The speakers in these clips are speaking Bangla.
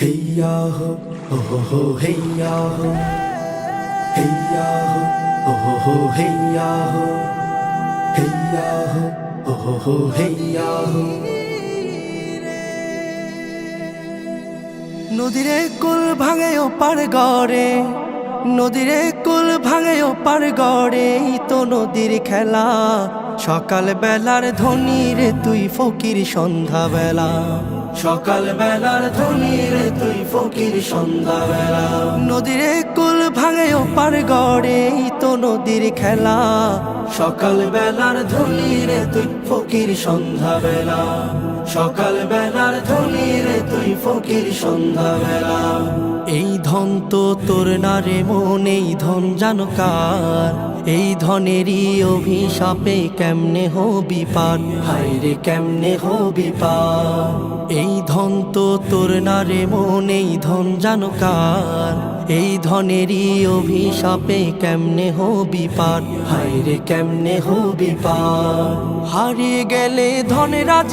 হেইয়া হেইয়া হেইয়া হেইয়া হেইয়া হেইয়া নদীরে কুল ভাঙে ও পার গড়ে, নদীরে কুল ভাঙে ও পার গড়ে তো নদীর খেলা। সকাল বেলার ধনী রে তুই ফকির সন্ধ্যা বেলা সকাল বেলার ধনির তুই ফকির সন্ধ্যা বেলা নদীর কুল ভাঙে ও পার গড়ে তো নদীর খেলা। সকাল বেলার ধনির তুই ফকির সন্ধ্যা বেলা সকাল বেলার ধনির ফকির সন্ধ্যা বেলা এই ধন তো তোর না রে মন, এই ধন জানো কার? এই ধনেরই অভিশাপে কেমনে হবি পার? হায় রে কেমনে হবি পার? এই ধন তো তোর না রে মন, এই ধন জানো কার? এই ধনেরই অভিশাপে কেমনে হবি পার? হায় রে কেমনে হবি পার? হারিয়ে গেলে ধনের রাজ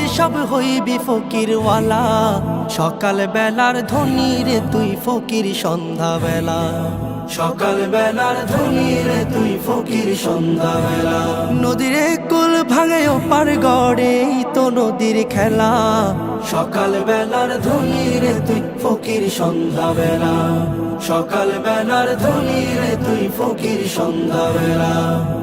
সব হইবি ফকিরওয়ালা। সকাল বেলার ধনী রে তুই ফকির সন্ধ্যা বেলা সকাল বেলার ধনী রে তুই ফকির সন্ধ্যা বেলা নদীরে কুল ভাঙে পার গড়ে তো নদীর খেলা। সকাল বেলার ধনী রে তুই ফকির সন্ধ্যা বেলা সকাল বেলার ধনী রে তুই ফকির সন্ধ্যা বেলা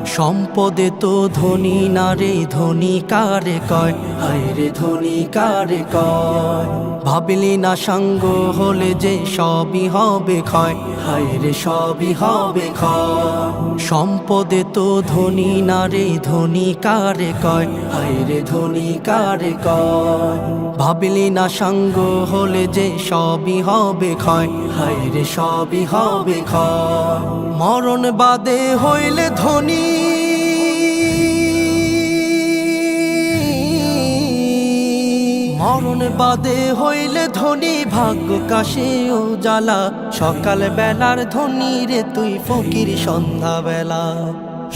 সম্পদে তো ধনী না রে, ধনী কারে কয়? হায় রে ধনী কারে কয়? ভাবলি না সাঙ্গ হলে যে সবই হবে ক্ষয়? হায় রে, সবই হবে ক্ষয়। সম্পদে তো ধনী না রে, ধনী কারে কয়? হায় রে, ধনী কারে কয়? ভাবলি না সাঙ্গ হলে যে সবই হবে ক্ষয়? হায় রে, সবই হবে ক্ষয়। মরণ বাদে হইলে ধনী মরণ বাদে হইলে ধনী ভাগ্য কাশে ও জ্বালা সকাল বেলার ধনী রে তুই ফকির, সন্ধ্যা বেলা।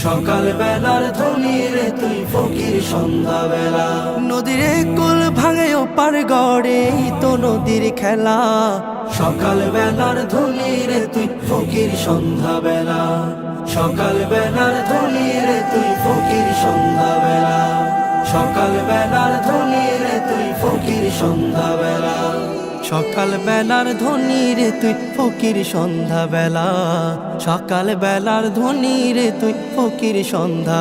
সকাল বেলার ধনী রে তুই ফকির, সন্ধ্যা বেলা। নদীর কুল ভাঙে ও পার গড়ে তো নদীর খেলা। সকাল বেলার ধনী রে তুই ফকির, সন্ধ্যা বেলা। সকাল বেলার ধনী রে তুই ফকির সকাল বেলার ধনির তুই ফকির সন্ধ্যা বেলা সকাল বেলার ধনির তুই ফকির সন্ধ্যা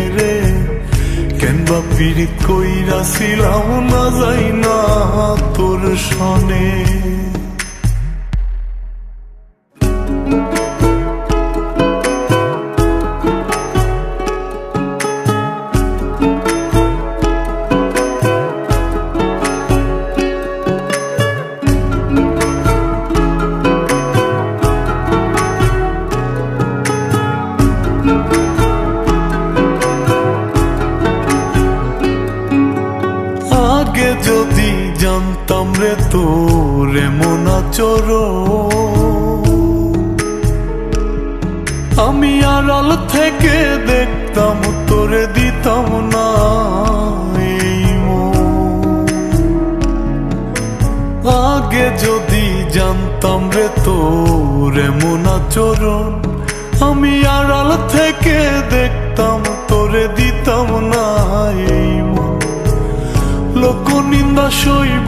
রে কেন বা পীড়িত কইরা ছিলাম না যাই না তোর সনে। তোর এমন আচরণ আমি আড়াল থেকে দেখতাম, তোরে দিতাম না আগে যদি জানতাম রে তোর এমন আচরণ আমি আড়াল থেকে দেখতাম, তোরে দিতাম না মন। লোক নিন্দা সইব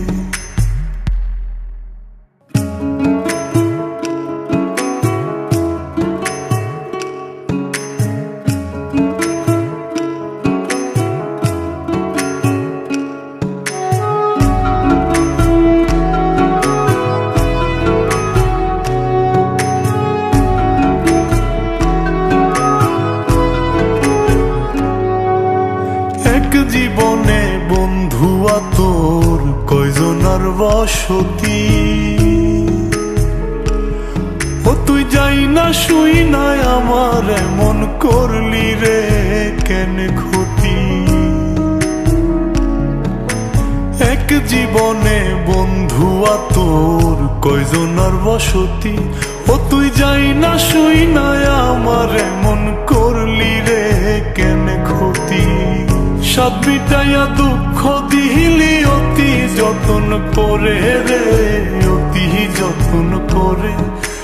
না শুই না আমার, এমন করলি রে, কেন ক্ষতি? এক জীবনে বন্ধুয়া তোর কয়জনার বসতি? ও তুই যাই না শুই না আমার, এমন করলি রে, কেন ক্ষতি? সব মিটাইয়া দুঃখ দিলি অতি যতন করে রে, অতি যতন করে।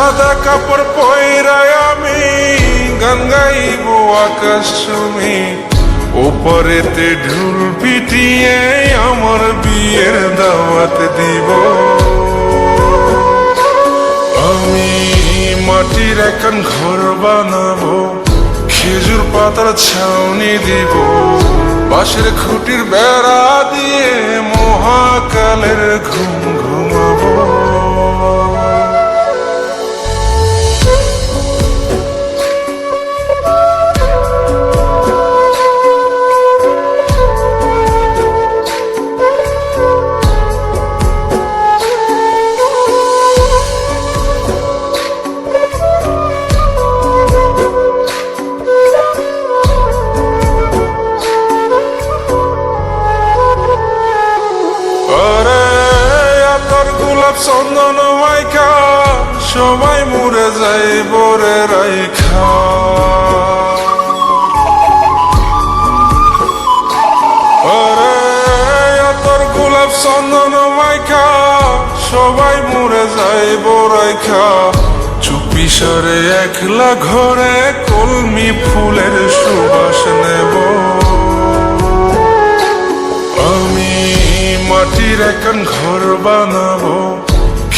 সাদা কাপড় পয়রায় আমি গান গাইব আকাশ তুমি ওপরেতে ঢুল পিটিয়ে আমার বিয়ের দাওয়াত দিব। আমি মাটির এখন ঘর বানাবো, খেজুর পাতার ছাউনি দিব। বাঁশের খুঁটির বেড়া দিয়ে মহাকালের ঘুম চন্দন মাইকা, সবাই মরে যাই বরে রাইখা। গোলাপ চন্দন মাইকা, সবাই মরে যাই বরাইখা চুপি সরে একলা ঘরে কলমি ফুলের সুবাস নেব। আমি মাটির এখন ঘর বানাবো।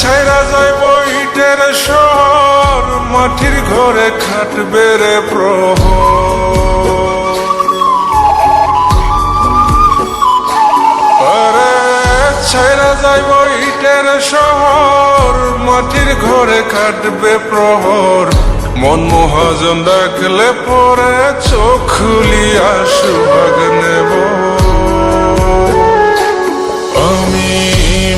ছাইরা যাইব ইটের শহর মাটির ঘরে খাটবে রে প্রহর। ছাইরা যাইব ইটের শহর মাটির ঘরে কাটবে প্রহর। মন মহাজন ডাকলে পরে চোখ খুলিয়া সুভাগ নেব।